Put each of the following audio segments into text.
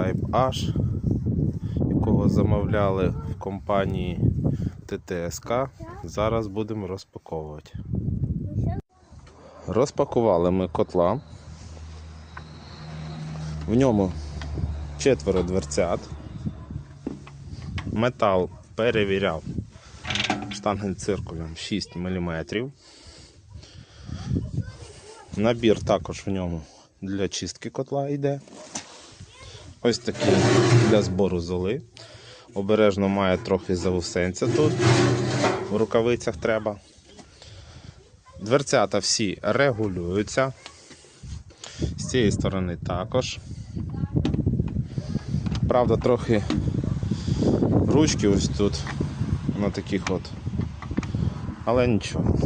Type H, якого замовляли в компанії ТТСК. Зараз будемо розпаковувати. Розпакували ми котла. В ньому четверо дверцят. Метал перевіряв штангенциркулем 6 мм. Набір також в ньому для чистки котла йде. Ось такий для збору золи. Обережно має трохи завусенця тут. В рукавицях треба. Дверцята всі регулюються. З цієї сторони також. Правда, трохи ручки ось тут на таких от. Але нічого.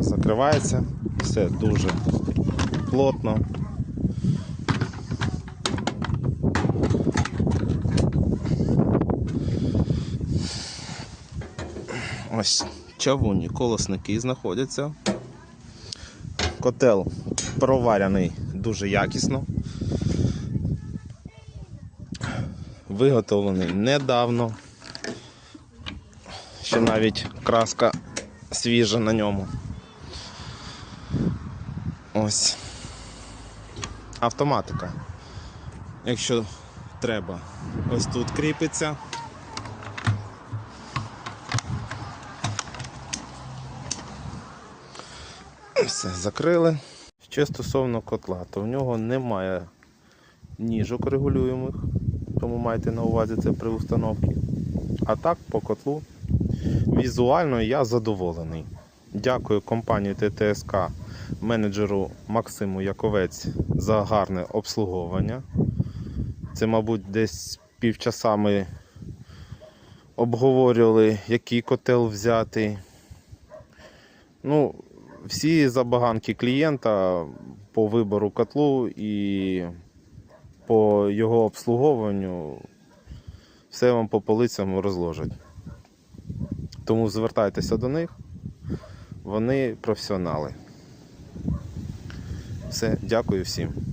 Закривається. Все дуже плотно. Ось чавунні колосники знаходяться. Котел проварений дуже якісно. Виготовлений недавно. Ще навіть краска свіжа на ньому. Ось. Автоматика. Якщо треба, ось тут кріпиться. Все, закрили. Ще стосовно котла, то в нього немає ніжок регулюємих, тому майте на увазі це при установці. А так, по котлу візуально я задоволений. Дякую компанії ТТСК, менеджеру Максиму Яковець за гарне обслуговування. Це, мабуть, десь півчаса ми обговорювали, який котел взяти. Ну, всі забаганки клієнта по вибору котлу і по його обслуговуванню все вам по полицям розложать. Тому звертайтеся до них, вони професіонали. Все, дякую всім.